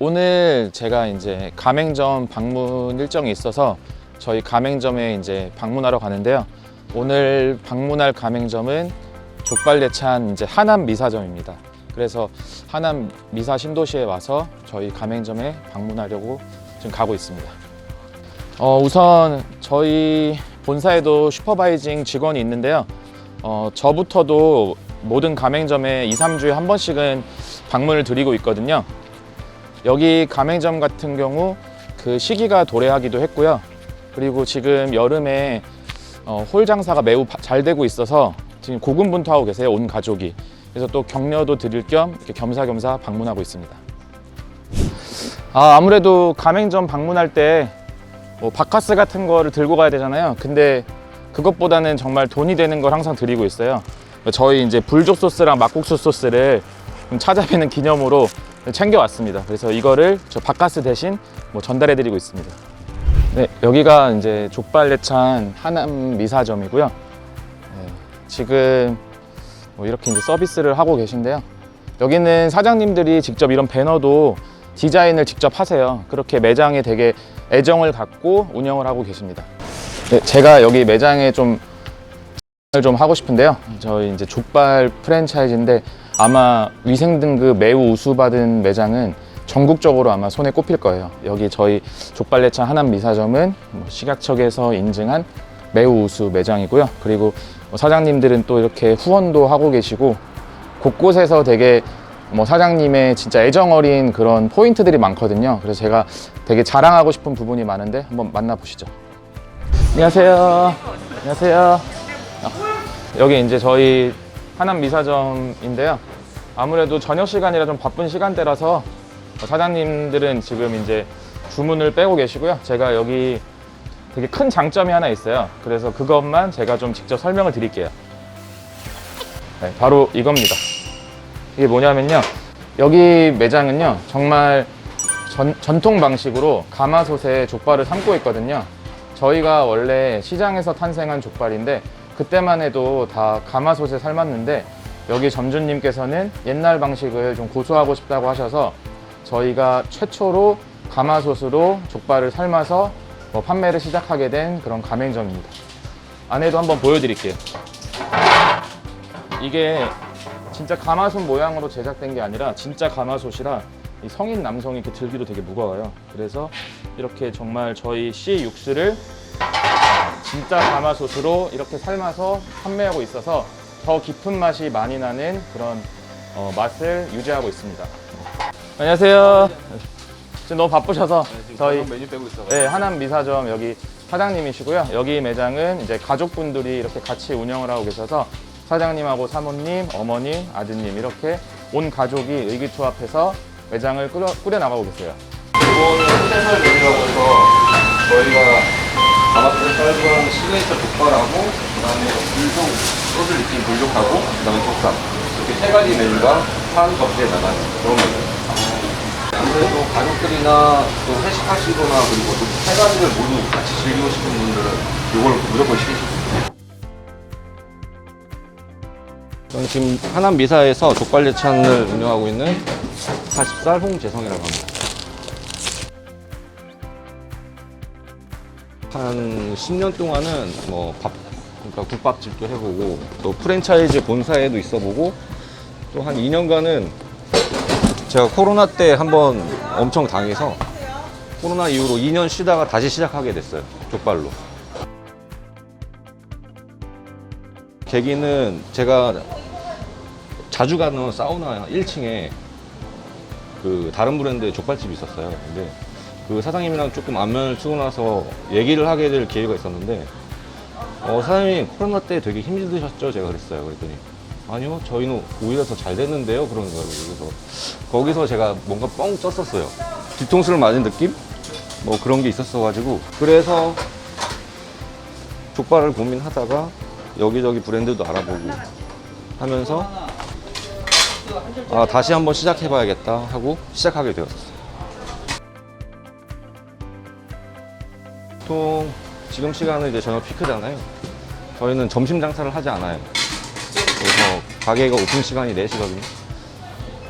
오늘 제가 이제 가맹점 방문 일정이 있어서 저희 가맹점에 이제 방문하러 가는데요. 오늘 방문할 가맹점은 족발예찬 이제 하남 미사점입니다. 그래서 하남 미사 신도시에 와서 저희 가맹점에 방문하려고 지금 가고 있습니다. 어, 우선 저희 본사에도 슈퍼바이징 직원이 있는데요. 어, 저부터도 모든 가맹점에 2, 3주에 한 번씩은 방문을 드리고 있거든요. 여기 가맹점 같은 경우 그 시기가 도래하기도 했고요. 그리고 지금 여름에 어, 홀 장사가 매우 바- 잘 되고 있어서 지금 고군분투하고 계세요 온 가족이. 그래서 또 격려도 드릴 겸 이렇게 겸사겸사 방문하고 있습니다. 아, 아무래도 가맹점 방문할 때 뭐 바카스 같은 거를 들고 가야 되잖아요. 근데 그것보다는 정말 돈이 되는 걸 항상 드리고 있어요. 저희 이제 불족 소스랑 막국수 소스를 좀 찾아뵈는 기념으로 챙겨왔습니다. 그래서 이거를 저 바카스 대신 뭐 전달해드리고 있습니다. 네, 여기가 이제 족발예찬 하남 미사점이고요. 네, 지금 뭐 이렇게 이제 서비스를 하고 계신데요. 여기는 사장님들이 직접 이런 배너도 디자인을 직접 하세요. 그렇게 매장에 되게 애정을 갖고 운영을 하고 계십니다. 네, 제가 여기 매장에 좀 좀 하고 싶은데요. 저희 이제 족발 프랜차이즈인데 아마 위생 등급 매우 우수 받은 매장은 전국적으로 아마 손에 꼽힐 거예요. 여기 저희 족발예찬 하남 미사점은 뭐 식약청에서 인증한 매우 우수 매장이고요. 그리고 뭐 사장님들은 또 이렇게 후원도 하고 계시고 곳곳에서 되게 뭐 사장님의 진짜 애정 어린 그런 포인트들이 많거든요. 그래서 제가 되게 자랑하고 싶은 부분이 많은데 한번 만나보시죠. 안녕하세요. 안녕하세요. 아, 여기 이제 저희 하남 미사점인데요. 아무래도 저녁 시간이라 좀 바쁜 시간대라서 사장님들은 지금 이제 주문을 빼고 계시고요. 제가 여기 되게 큰 장점이 하나 있어요. 그래서 그것만 제가 좀 직접 설명을 드릴게요. 네, 바로 이겁니다. 이게 뭐냐면요. 여기 매장은요, 정말 전, 전통 방식으로 가마솥에 족발을 삶고 있거든요. 저희가 원래 시장에서 탄생한 족발인데, 그때만 해도 다 가마솥에 삶았는데, 여기 점주님께서는 옛날 방식을 좀 고수하고 싶다고 하셔서 저희가 최초로 가마솥으로 족발을 삶아서 뭐 판매를 시작하게 된 그런 가맹점입니다. 안에도 한번 보여드릴게요. 이게 진짜 가마솥 모양으로 제작된 게 아니라 진짜 가마솥이라 이 성인 남성이 이렇게 들기도 되게 무거워요. 그래서 이렇게 정말 저희 씨 육수를 진짜 가마솥으로 이렇게 삶아서 판매하고 있어서 더 깊은 맛이 많이 나는 그런 어, 맛을 유지하고 있습니다. 안녕하세요. 지금 너무 바쁘셔서 저희 메뉴 빼고 있어. 네, 하남 미사점 여기 사장님이시고요. 여기 매장은 이제 가족분들이 이렇게 같이 운영을 하고 계셔서 사장님하고 사모님, 어머니, 아드님 이렇게 온 가족이 의기투합해서 매장을 꾸려, 꾸려 나가고 계세요. 이거는 스페셜 메뉴라고 해서 저희가 가마솥에 썰은 시그니처 족발하고 그다음에 불족 소스 느낌 불족하고 그다음에 족삼 이렇게 세 가지 메뉴가 한 접시에 나가는 그런 메뉴. 아무래도 가족들이나 또 회식하시거나 그리고 또 세 가지를 모두 같이 즐기고 싶은 분들은 이걸 무조건 시키실 수 있어요. 저는 지금 하남 미사에서 족발 예찬을 운영하고 있는 40살 홍재성이라고 합니다. 한 10년 동안은 뭐 밥, 그러니까 국밥집도 해보고 또 프랜차이즈 본사에도 있어보고 또 한 2년간은 제가 코로나 때 한번 엄청 당해서 코로나 이후로 2년 쉬다가 다시 시작하게 됐어요. 족발로. 계기는 제가 자주 가는 사우나 1층에 그 다른 브랜드의 족발집이 있었어요. 근데 그 사장님이랑 조금 안면을 쓰고 나서 얘기를 하게 될 기회가 있었는데 어, 사장님 코로나 때 되게 힘드셨죠? 제가 그랬어요. 그랬더니 아니요, 저희는 오히려 더 잘 됐는데요. 그러는 거예요. 그래서 거기서 제가 뭔가 뻥 쪘었어요. 뒤통수를 맞은 느낌? 뭐 그런 게 있었어가지고 그래서 족발을 고민하다가 여기저기 브랜드도 알아보고 하면서 아, 다시 한번 시작해봐야겠다 하고 시작하게 되었어요. 보통 지금 시간은 이제 저녁 피크잖아요. 저희는 점심 장사를 하지 않아요. 그래서 가게가 오픈 시간이 4시거든요.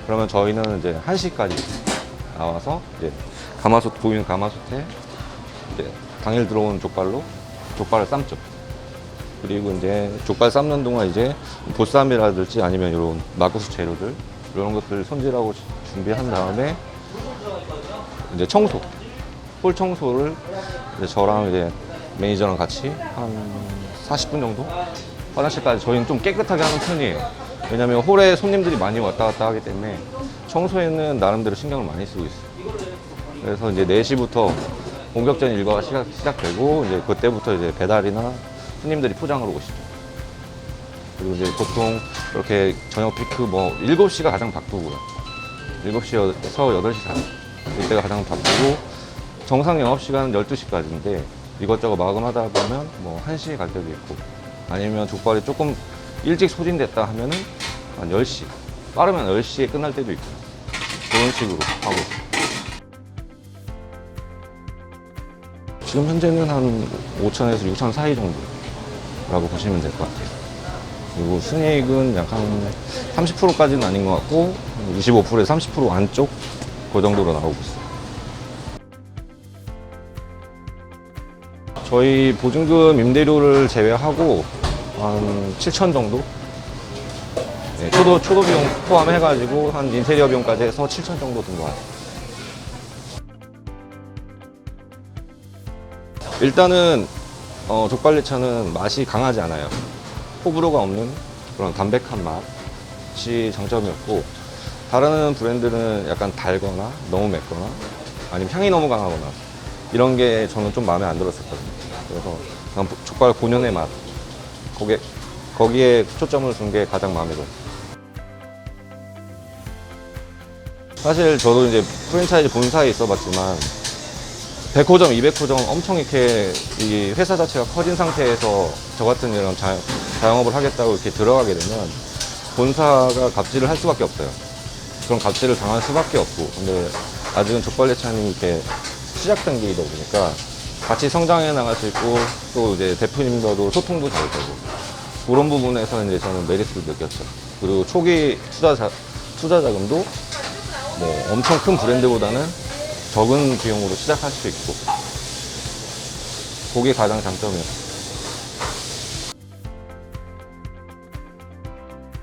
그러면 저희는 이제 1시까지 나와서 이제 가마솥 보이는 가마솥에 이제 당일 들어온 족발로 족발을 삶죠. 그리고 이제 족발 삶는 동안 이제 보쌈이라든지 아니면 이런 막국수 재료들 이런 것들 손질하고 준비한 다음에 이제 청소, 홀 청소를 이제 저랑 이제 매니저랑 같이 한 40분 정도 화장실까지 저희는 좀 깨끗하게 하는 편이에요. 왜냐면 홀에 손님들이 많이 왔다 갔다 하기 때문에 청소에는 나름대로 신경을 많이 쓰고 있어요. 그래서 이제 4시부터 본격적인 일과가 시작, 시작되고 이제 그때부터 이제 배달이나 손님들이 포장을 오시죠. 그리고 이제 보통 이렇게 저녁 피크 뭐 7시가 가장 바쁘고요. 7시에서 8시 사이. 이때가 가장 바쁘고 정상 영업시간은 12시까지인데 이것저것 마감하다 보면 뭐 1시에 갈 때도 있고 아니면 족발이 조금 일찍 소진됐다 하면은 한 10시. 빠르면 10시에 끝날 때도 있고 그런 식으로 하고 있어요. 지금 현재는 한 5천에서 6천 사이 정도라고 보시면 될 것 같아요. 그리고 순이익은 약 한 30%까지는 아닌 것 같고 25%에서 30% 안쪽 그 정도로 나오고 있어요. 저희 보증금 임대료를 제외하고 한 7천 정도? 네, 초도, 초도 비용 포함해가지고 한 인테리어 비용까지 해서 7천 정도 든 것 같아요. 일단은 어, 족발레차는 맛이 강하지 않아요. 호불호가 없는 그런 담백한 맛이 장점이었고 다른 브랜드는 약간 달거나 너무 맵거나 아니면 향이 너무 강하거나 이런 게 저는 좀 마음에 안 들었었거든요. 그래서 족발 본연의 맛 거기에 거기에 초점을 둔게 가장 마음에 들었어요. 사실 저도 이제 프랜차이즈 본사에 있어봤지만 100호점, 200호점 엄청 이렇게 이 회사 자체가 커진 상태에서 저 같은 이런 자, 자영업을 하겠다고 이렇게 들어가게 되면 본사가 갑질을 할 수밖에 없어요. 그런 갑질을 당할 수밖에 없고. 근데 아직은 족발레차님이 이렇게 시작 단계이다 보니까 같이 성장해 나갈 수 있고 또 이제 대표님과도 소통도 잘 되고 그런 부분에서 이제 저는 메리트를 느꼈죠. 그리고 초기 투자, 자, 투자 자금도 뭐 엄청 큰 브랜드보다는 적은 비용으로 시작할 수 있고 그게 가장 장점이에요.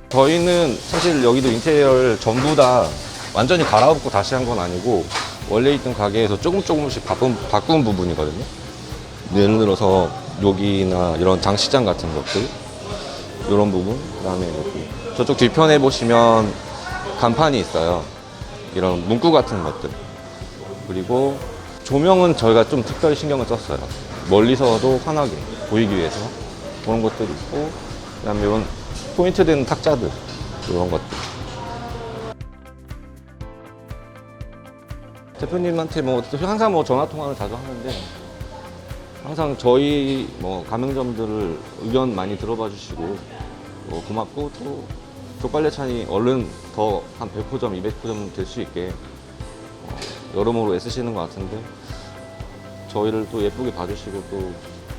저희는 사실 여기도 인테리어를 전부 다 완전히 갈아엎고 다시 한 건 아니고 원래 있던 가게에서 조금 조금씩 바꾼, 바꾼 부분이거든요. 예를 들어서 여기나 이런 장시장 같은 것들 이런 부분 그다음에 여기 저쪽 뒤편에 보시면 간판이 있어요. 이런 문구 같은 것들 그리고 조명은 저희가 좀 특별히 신경을 썼어요. 멀리서도 환하게 보이기 위해서 그런 것들이 있고 그다음에 이런 포인트 된 탁자들 이런 것들. 대표님한테 뭐 항상 뭐 전화 통화를 자주 하는데 항상 저희 뭐 가맹점들을 의견 많이 들어봐 주시고 뭐 고맙고 또 족발레찬이 얼른 더 한 100호점, 200호점 될 수 있게 어, 여러모로 애쓰시는 것 같은데 저희를 또 예쁘게 봐주시고 또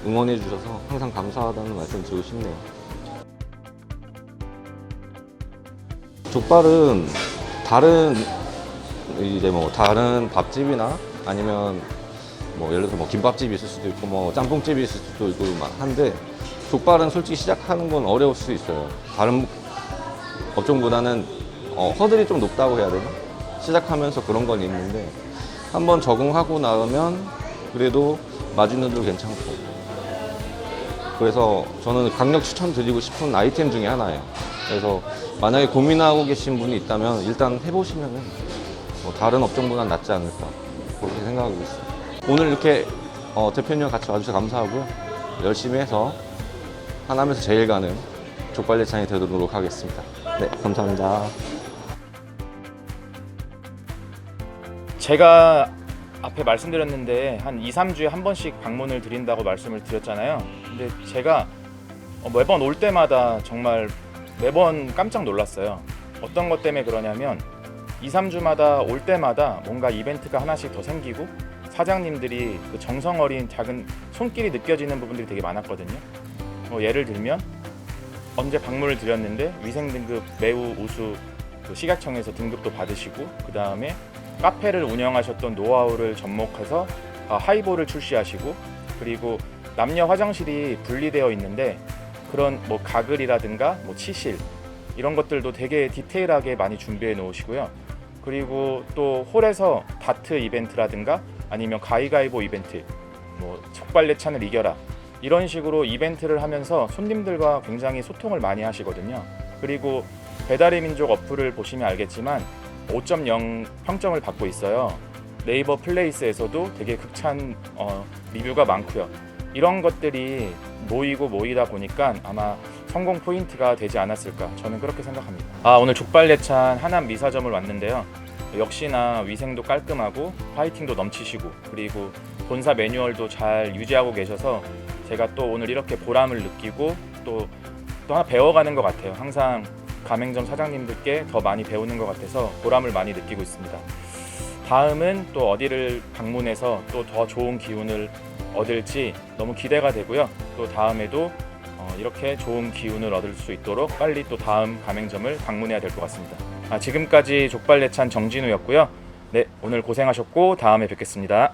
응원해 주셔서 항상 감사하다는 말씀 드리고 싶네요. 족발은 다른 이제 뭐 다른 밥집이나 아니면 뭐 예를 들어서 뭐 김밥집이 있을 수도 있고 뭐 짬뽕집이 있을 수도 있고 막 한데 족발은 솔직히 시작하는 건 어려울 수 있어요. 다른 업종보다는 어, 허들이 좀 높다고 해야 되나? 시작하면서 그런 건 있는데 한번 적응하고 나면 그래도 마진율도 괜찮고 그래서 저는 강력 추천드리고 싶은 아이템 중에 하나예요. 그래서 만약에 고민하고 계신 분이 있다면 일단 해보시면은 뭐 다른 업종보다는 낫지 않을까 그렇게 생각하고 있어요. 오늘 이렇게 어, 대표님과 같이 와주셔서 감사하고요. 열심히 해서 하남에서 제일 가는 족발레찬이 되도록 하겠습니다. 네, 감사합니다. 제가 앞에 말씀드렸는데 한 2, 3주에 한 번씩 방문을 드린다고 말씀을 드렸잖아요. 근데 제가 어, 매번 올 때마다 정말 매번 깜짝 놀랐어요. 어떤 것 때문에 그러냐면 2, 3주마다 올 때마다 뭔가 이벤트가 하나씩 더 생기고 사장님들이 그 정성 어린 작은 손길이 느껴지는 부분들이 되게 많았거든요. 뭐 예를 들면 언제 방문을 드렸는데 위생 등급 매우 우수 그 식약청에서 등급도 받으시고 그 다음에 카페를 운영하셨던 노하우를 접목해서 아, 하이볼을 출시하시고 그리고 남녀 화장실이 분리되어 있는데 그런 뭐 가글이라든가 뭐 치실 이런 것들도 되게 디테일하게 많이 준비해 놓으시고요. 그리고 또 홀에서 다트 이벤트라든가 아니면 가위가위보 이벤트, 뭐 촉발레 찬을 이겨라 이런 식으로 이벤트를 하면서 손님들과 굉장히 소통을 많이 하시거든요. 그리고 배달의 민족 어플을 보시면 알겠지만 5.0 평점을 받고 있어요. 네이버 플레이스에서도 되게 극찬 어, 리뷰가 많고요. 이런 것들이 모이고 모이다 보니까 아마 성공 포인트가 되지 않았을까 저는 그렇게 생각합니다. 아 오늘 족발내찬 하남 미사점을 왔는데요. 역시나 위생도 깔끔하고 파이팅도 넘치시고 그리고 본사 매뉴얼도 잘 유지하고 계셔서 제가 또 오늘 이렇게 보람을 느끼고 또, 또 하나 배워가는 것 같아요. 항상 가맹점 사장님들께 더 많이 배우는 것 같아서 보람을 많이 느끼고 있습니다. 다음은 또 어디를 방문해서 또 더 좋은 기운을 얻을지 너무 기대가 되고요. 또 다음에도 어, 이렇게 좋은 기운을 얻을 수 있도록 빨리 또 다음 가맹점을 방문해야 될 것 같습니다. 아, 지금까지 족발내찬 정진우였고요. 네, 오늘 고생하셨고 다음에 뵙겠습니다.